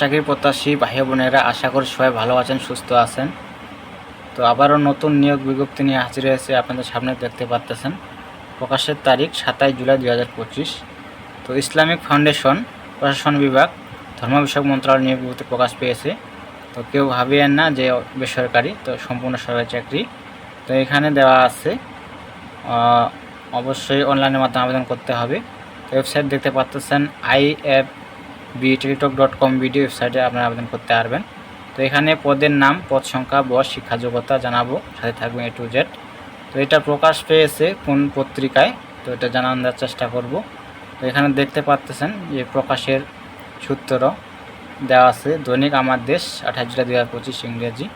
চাকরি প্রত্যাশী ভাই বোনেরা, আশা করি সবাই ভালো আছেন, সুস্থ আছেন। তো আবারও নতুন নিয়োগ বিজ্ঞপ্তি নিয়ে হাজির হয়েছে, আপনাদের সামনে দেখতে পাচ্তেছেন প্রকাশের তারিখ সাতাশ জুলাই দু হাজার পঁচিশ। তো ইসলামিক ফাউন্ডেশন, প্রশাসন বিভাগ, ধর্ম বিষয়ক মন্ত্রণালয় নিয়োগ বিজ্ঞপ্তি প্রকাশ পেয়েছে। তো কেউ ভাবিয়েন না যে বেসরকারি, তো সম্পূর্ণ সরকারি চাকরি। তো এখানে দেওয়া আছে অবশ্যই অনলাইনের মাধ্যমে আবেদন করতে হবে। ওয়েবসাইট দেখতে পাচ্ছেন I F B Teletalk dot com video ওয়েবসাইটে আপনারা আবেদন করতে পারবেন। তো এখানে পদের নাম, পদ সংখ্যা, বয়স, শিক্ষা যোগ্যতা জানাব। সাথে থাকবে এ টু জেড তো এটা প্রকাশ পেয়েছে কোন পত্রিকায়? তো এটা জানানোর চেষ্টা করব। তো এখানে দেখতে পাচ্তেছেন যে প্রকাশের সূত্র দেওয়া আছে, দৈনিক আমার দেশ, আঠাশ জুলাই দু হাজার পঁচিশ ইংরেজি।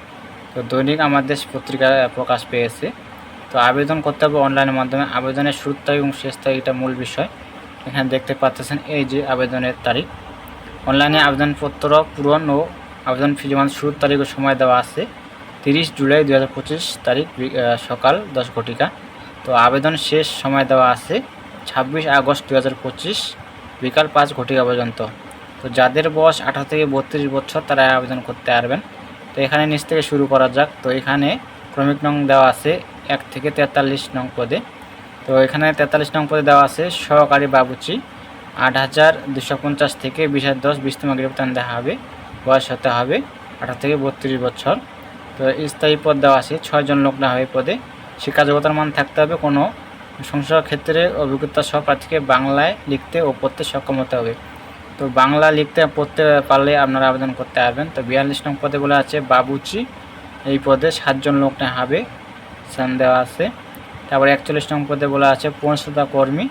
তো দৈনিক আমার দেশ পত্রিকায় প্রকাশ পেয়েছে। তো আবেদন করতে হবে অনলাইনের মাধ্যমে। আবেদনের শুরুর তারিখ এবং শেষ তারিখ এটা মূল বিষয়। এখানে দেখতে পাচ্ছেন এই যে আবেদনের তারিখ। অনলাইনে আবেদনপত্র পূরণ ও আবেদন ফি জমা শুরুর তারিখ ও সময় দেওয়া আছে। তিরিশ জুলাই দু হাজার পঁচিশ তারিখ সকাল দশ ঘটিকা। তো আবেদন শেষ সময় দেওয়া আছে ছাব্বিশ আগস্ট দু হাজার পঁচিশ, বিকাল পাঁচ ঘটিকা পর্যন্ত। তো যাদের বয়স আঠারো থেকে বত্রিশ বছর, তারা আবেদন করতে পারবেন। তো এখানে নিচ থেকে শুরু করা যাক। তো এখানে ক্রমিক নং দেওয়া আছে এক থেকে তেতাল্লিশ নং পদে। তো এখানে তেতাল্লিশ নং পদে দেওয়া আছে সহকারী বাবুচি। আট হাজার দুশো পঞ্চাশ থেকে বিশ হাজার দশ বিশতম গ্রেপ্তার দেওয়া হবে। বয়স হতে হবে আঠারো থেকে বত্রিশ বছর। তো স্থায়ী পদ দেওয়া আছে, ছয়জন লোক না হবে পদে। শিক্ষা যোগ্যতার মান থাকতে হবে কোনো সংসদ ক্ষেত্রে অভিজ্ঞতা সহ প্রার্থীকে বাংলায় লিখতে ও পড়তে সক্ষম হতে হবে। তো বাংলা লিখতে পড়তে পারলে আপনারা আবেদন করতে পারবেন। তো বিয়াল্লিশ নং পদে বলা আছে বাবুচি এই পদে সাতজন লোক না হবে। সান দেওয়া আছে। তারপরে একচল্লিশ নং পদে বলা আছে পরিচ্ছন্নতা কর্মী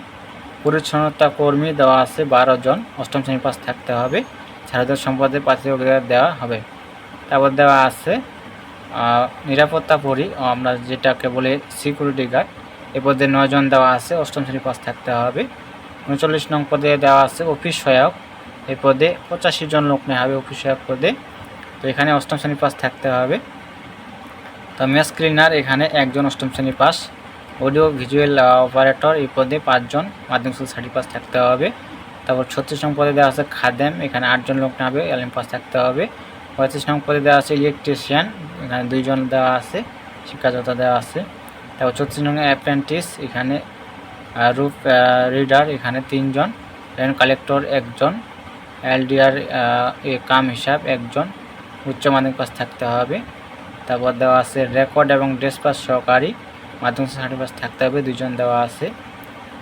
পরিচ্ছন্নতা কর্মী দেওয়া আছে, বারো জন। অষ্টম শ্রেণি পাস থাকতে হবে। ছাত্রদের সম্পদে প্রার্থী অধিকার দেওয়া হবে। তারপর দেওয়া আছে নিরাপত্তা পরি আমরা যেটাকে বলে সিকিউরিটি গার্ড এ পদে নয়জন দেওয়া আছে, অষ্টম শ্রেণি পাস থাকতে হবে। উনচল্লিশ নং পদে দেওয়া আছে অফিস সহায়ক। এ পদে পঁচাশি জন লোক নেওয়া হবে অফিস সহায়ক পদে। তো এখানে অষ্টম শ্রেণি পাস থাকতে হবে। তো মেস ক্লিনার এখানে একজন অষ্টম শ্রেণি পাস অডিও ভিজুয়াল অপারেটর এই পদে পাঁচজন মাধ্যমিক স্কুল সার্টি পাস থাকতে হবে। তারপর ছত্রিশ নং পদে দেওয়া আছে খাদেম, এখানে আটজন লোক হবে এলএম পাস থাকতে হবে। পঁয়ত্রিশ নং পদে দেওয়া আছে ইলেকট্রিশিয়ান এখানে দুইজন দেওয়া আছে শিক্ষাযোগ্যতা দেওয়া আছে। তারপর চৌত্রিশ নং অ্যাপ্রেন্টিস এখানে রুপ রিডার এখানে তিনজন। রেন কালেক্টর একজন। এলডিআর এ কাম হিসাব একজন। উচ্চ মাধ্যমিক পাস থাকতে হবে। তারপর দেওয়া আছে রেকর্ড এবং ড্রেস পাস সহকারী। মাধ্যমিক সার্টিফিকেট পাস থাকতে হবে দুজন দেওয়া আছে।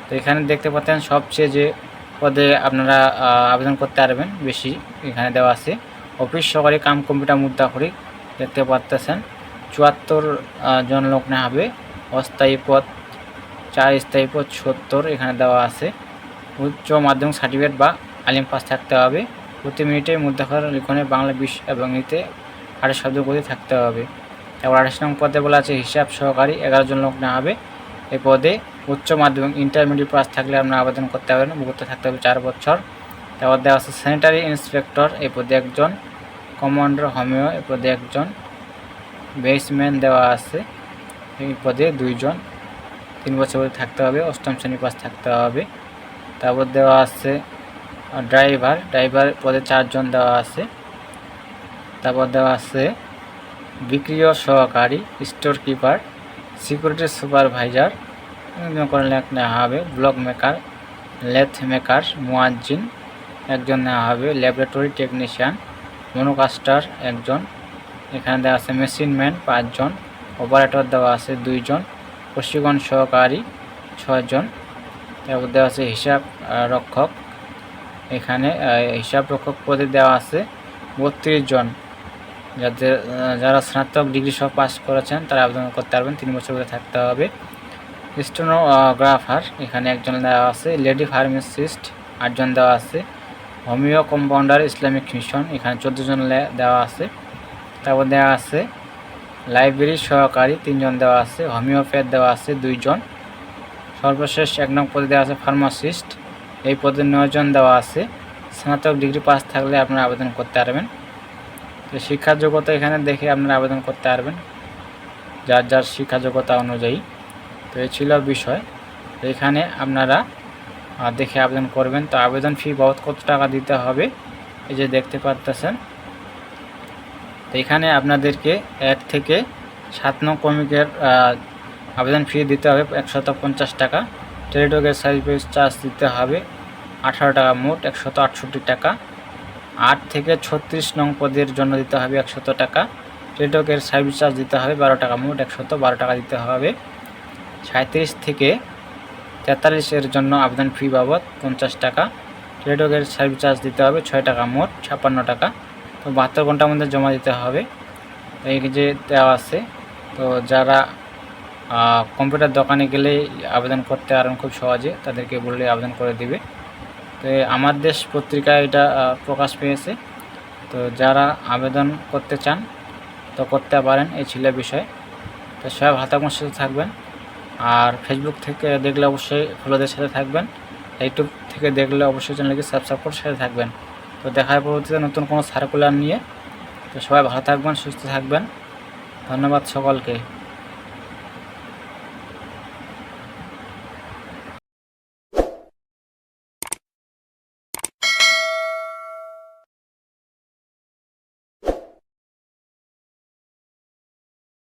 তো এখানে দেখতে পাচ্ছেন সবচেয়ে যে পদে আপনারা আবেদন করতে পারবেন বেশি এখানে দেওয়া আছে। অফিস সহকারী কাম কম্পিউটার মুদ্রা করি, দেখতে পাচ্তেছেন চুয়াত্তর জন লোক না হবে। অস্থায়ী পদ, চার স্থায়ী পদ, সত্তর এখানে দেওয়া আছে। উচ্চ মাধ্যমিক সার্টিফিকেট বা আলিম পাস থাকতে হবে। প্রতি মিনিটে মুদ্রাক্ষর লিখনে বাংলা বিশ এবং ইতে আঠাশ শব্দ গতি থাকতে হবে। তারপর আঠাশ নং পদে বলা আছে, হিসাব সহকারী এগারো জন লোক না হবে। এই পদে উচ্চ মাধ্যমিক ইন্টারমিডিয়েট পাস থাকলে আপনার আবেদন করতে পারবেন অভিজ্ঞতা থাকতে হবে চার বছর। তারপর দেওয়া আছে, স্যানিটারি ইন্সপেক্টর এই পদে একজন। কমান্ডার হোমিও এই পদে একজন। বেসম্যান দেওয়া আছে, এই পদে দুইজন। তিন বছর থাকতে হবে, অষ্টম শ্রেণি পাস থাকতে হবে। তারপর দেওয়া আছে, ড্রাইভার ড্রাইভার পদে চারজন দেওয়া আছে। তারপর দেওয়া আছে বিক্রিয় সহকারী স্টোর কিপার সিকিউরিটি সুপারভাইজার করে নেওয়া হবে ব্লক মেকার লেথ মেকার মুয়াজ্জিন, একজন নেওয়া হবে ল্যাবরেটরি টেকনিশিয়ান মনোকাস্টার একজন, এখানে দেওয়া আছে মেশিন ম্যান পাঁচজন অপারেটর দেওয়া আছে দুইজন, প্রশিক্ষণ সহকারী ছয়জন, তারপর দেওয়া আছে হিসাব রক্ষক, এখানে হিসাব রক্ষক পদে দেওয়া আছে বত্রিশ জন। যাদের যারা স্নাতক ডিগ্রি সহ পাস করেছেন, তারা আবেদন করতে পারবেন। তিন বছর করে থাকতে হবে। স্টোনোগ্রাফার, এখানে একজন দেওয়া আছে। লেডি ফার্মাসিস্ট, আটজন দেওয়া আছে। হোমিও কম্পাউন্ডার, ইসলামিক মিশন, এখানে চোদ্দ জন দেওয়া আছে। তারপর দেওয়া আছে, লাইব্রেরি সহকারী, তিনজন দেওয়া আছে। হোমিওপ্যাথ দেওয়া আছে, দুইজন। সর্বশেষ এক নং পদে দেওয়া আছে ফার্মাসিস্ট। এই পদে নয়জন দেওয়া আছে। স্নাতক ডিগ্রি পাস থাকলে আপনারা আবেদন করতে পারবেন। তো শিক্ষার যোগ্যতা এখানে দেখে আপনারা আবেদন করতে পারবেন, যার যার শিক্ষা যোগ্যতা অনুযায়ী। তো এই ছিল বিষয়। এখানে আপনারা দেখে আবেদন করবেন। তো আবেদন ফি বাবদ কত টাকা দিতে হবে, এই যে দেখতে পারতেছেন। তো এখানে আপনাদেরকে এক থেকে সাত নং কমিকের আবেদন ফি দিতে হবে একশত পঞ্চাশ টাকা। টেলিটকের সার্ভিস চার্জ দিতে হবে আঠারো টাকা মোট, একশত আটষট্টি টাকা। আট থেকে ছত্রিশ নং পদের জন্য দিতে হবে একশত টাকা। টেলিটকের সার্ভিস চার্জ দিতে হবে বারো টাকা, মোট একশত বারো টাকা দিতে হবে। সাঁত্রিশ থেকে তেতাল্লিশের জন্য আবেদন ফি বাবদ পঞ্চাশ টাকা। টেলিটকের সার্ভিস চার্জ দিতে হবে ছয় টাকা, মোট ছাপ্পান্ন টাকা। তো বাহাত্তর ঘণ্টার মধ্যে জমা দিতে হবে। এই যে দেওয়া আছে, তো যারা কম্পিউটার দোকানে গেলে আবেদন করতে পারেন খুব সহজে, তাদেরকে বললে আবেদন করে দিবে। তো আমার দেশ পত্রিকায় এটা প্রকাশ পেয়েছে। তো যারা আবেদন করতে চান, তো করতে পারেন, এই ছিল বিষয়। তো ভালো থাকবেন, সুস্থ থাকবেন। আর ফেসবুক থেকে দেখলে অবশ্যই ফলোদের সাথে থাকবেন। ইউটিউব থেকে দেখলে অবশ্যই চ্যানেলকে সাবস্ক্রাইব করে সাথে থাকবেন। তো দেখার পরবর্তীতে নতুন কোনো সার্কুলার নিয়ে। তো সবাই ভালো থাকবেন, সুস্থ থাকবেন। ধন্যবাদ সকলকে।